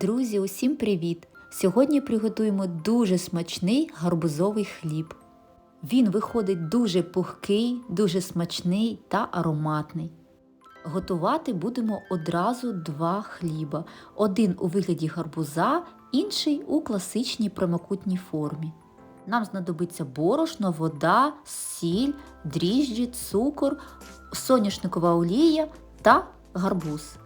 Друзі, усім привіт! Сьогодні приготуємо дуже смачний гарбузовий хліб. Він виходить дуже пухкий, дуже смачний та ароматний. Готувати будемо одразу два хліба: один у вигляді гарбуза, інший у класичній прямокутній формі. Нам знадобиться борошно, вода, сіль, дріжджі, цукор, соняшникова олія та гарбуз.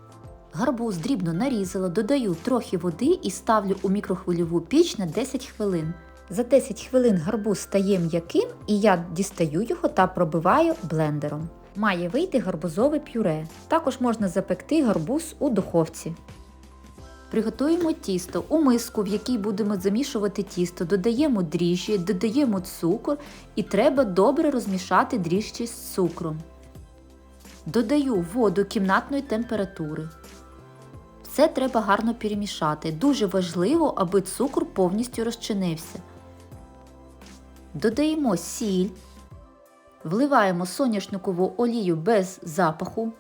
Гарбуз дрібно нарізала, додаю трохи води і ставлю у мікрохвильову піч на 10 хвилин. За 10 хвилин гарбуз стає м'яким і я дістаю його та пробиваю блендером. Має вийти гарбузове пюре. Також можна запекти гарбуз у духовці. Приготуємо тісто у миску, в якій будемо замішувати тісто, додаємо дріжджі, додаємо цукор і треба добре розмішати дріжджі з цукром. Додаю воду кімнатної температури. Все треба гарно перемішати. Дуже важливо, аби цукор повністю розчинився. Додаємо сіль, вливаємо соняшникову олію без запаху.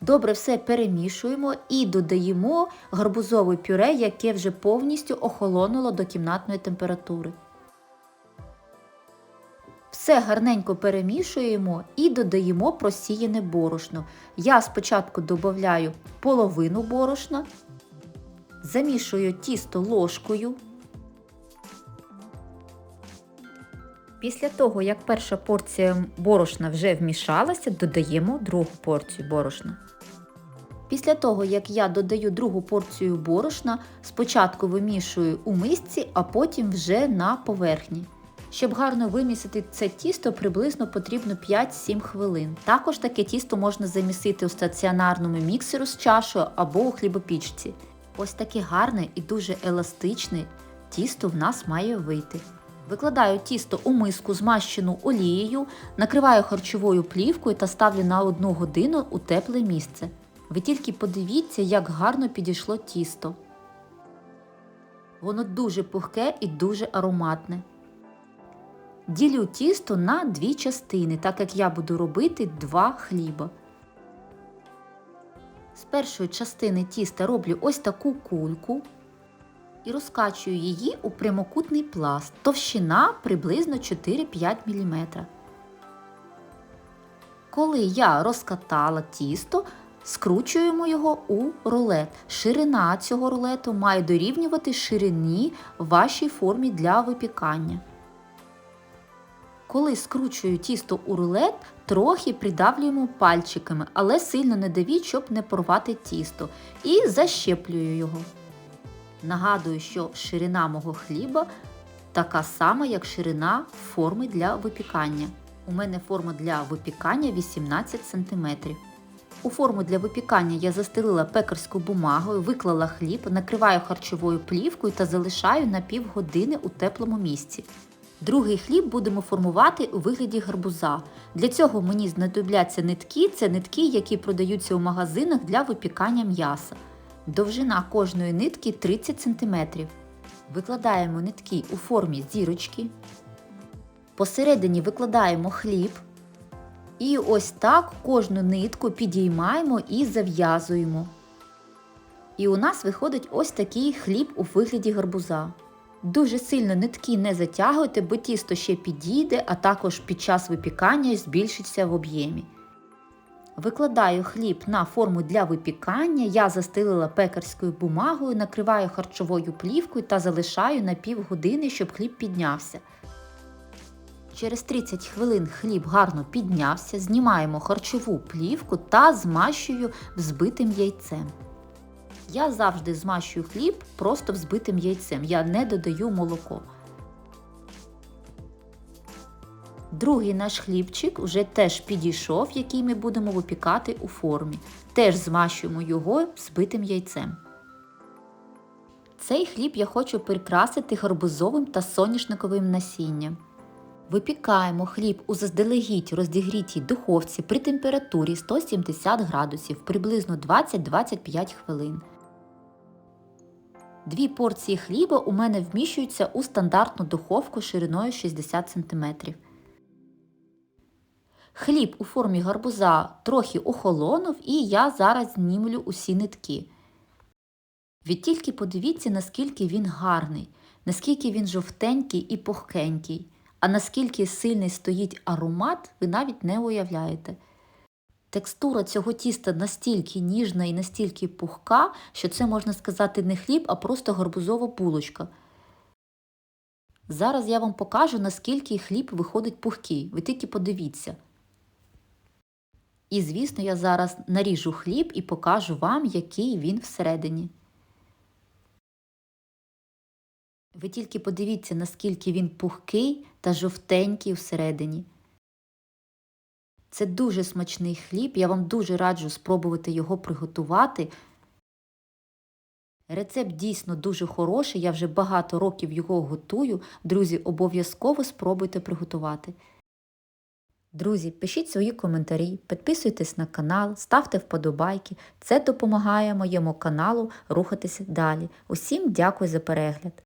Добре все перемішуємо і додаємо гарбузове пюре, яке вже повністю охолонуло до кімнатної температури. Все гарненько перемішуємо і додаємо просіяне борошно. Я спочатку додаю половину борошна, замішую тісто ложкою. Після того, як перша порція борошна вже вмішалася, додаємо другу порцію борошна. Після того, як я додаю другу порцію борошна, спочатку вимішую у мисці, а потім вже на поверхні. Щоб гарно вимісити це тісто, приблизно потрібно 5-7 хвилин. Також таке тісто можна замісити у стаціонарному міксеру з чашою або у хлібопічці. Ось таке гарне і дуже еластичне тісто в нас має вийти. Викладаю тісто у миску, змащену олією, накриваю харчовою плівкою та ставлю на 1 годину у тепле місце. Ви тільки подивіться, як гарно підійшло тісто. Воно дуже пухке і дуже ароматне. Ділю тісто на дві частини, так як я буду робити два хліба. З першої частини тіста роблю ось таку кульку і розкачую її у прямокутний пласт. Товщина приблизно 4-5 мм. Коли я розкатала тісто, скручуємо його у рулет. Ширина цього рулету має дорівнювати ширині вашій формі для випікання. Коли скручую тісто у рулет, трохи придавлюємо пальчиками, але сильно не давіть, щоб не порвати тісто. І защеплюю його. Нагадую, що ширина мого хліба така сама, як ширина форми для випікання. У мене форма для випікання 18 см. У форму для випікання я застелила пекарською бумагою, виклала хліб, накриваю харчовою плівкою та залишаю на півгодини у теплому місці. Другий хліб будемо формувати у вигляді гарбуза. Для цього мені знадобляться нитки, це нитки, які продаються у магазинах для випікання м'яса. Довжина кожної нитки 30 см. Викладаємо нитки у формі зірочки. Посередині викладаємо хліб. І ось так кожну нитку підіймаємо і зав'язуємо. І у нас виходить ось такий хліб у вигляді гарбуза. Дуже сильно нитки не затягуйте, бо тісто ще підійде, а також під час випікання збільшиться в об'ємі. Викладаю хліб на форму для випікання, я застелила пекарською бумагою, накриваю харчовою плівкою та залишаю на півгодини, щоб хліб піднявся. Через 30 хвилин хліб гарно піднявся, знімаємо харчову плівку та змащую взбитим яйцем. Я завжди змащую хліб просто взбитим яйцем, я не додаю молоко. Другий наш хлібчик вже теж підійшов, який ми будемо випікати у формі. Теж змащуємо його взбитим яйцем. Цей хліб я хочу прикрасити гарбузовим та соняшниковим насінням. Випікаємо хліб у заздалегідь роздігрітій духовці при температурі 170 градусів приблизно 20-25 хвилин. Дві порції хліба у мене вміщуються у стандартну духовку шириною 60 см. Хліб у формі гарбуза трохи охолонув і я зараз знімлю усі нитки. Ви тільки подивіться, наскільки він гарний, наскільки він жовтенький і пухкенький, а наскільки сильний стоїть аромат, ви навіть не уявляєте. Текстура цього тіста настільки ніжна і настільки пухка, що це можна сказати не хліб, а просто гарбузова булочка. Зараз я вам покажу, наскільки хліб виходить пухкий. Ви тільки подивіться. І, звісно, я зараз наріжу хліб і покажу вам, який він всередині. Ви тільки подивіться, наскільки він пухкий та жовтенький всередині. Це дуже смачний хліб, я вам дуже раджу спробувати його приготувати. Рецепт дійсно дуже хороший, я вже багато років його готую. Друзі, обов'язково спробуйте приготувати. Друзі, пишіть свої коментарі, підписуйтесь на канал, ставте вподобайки. Це допомагає моєму каналу рухатися далі. Усім дякую за перегляд!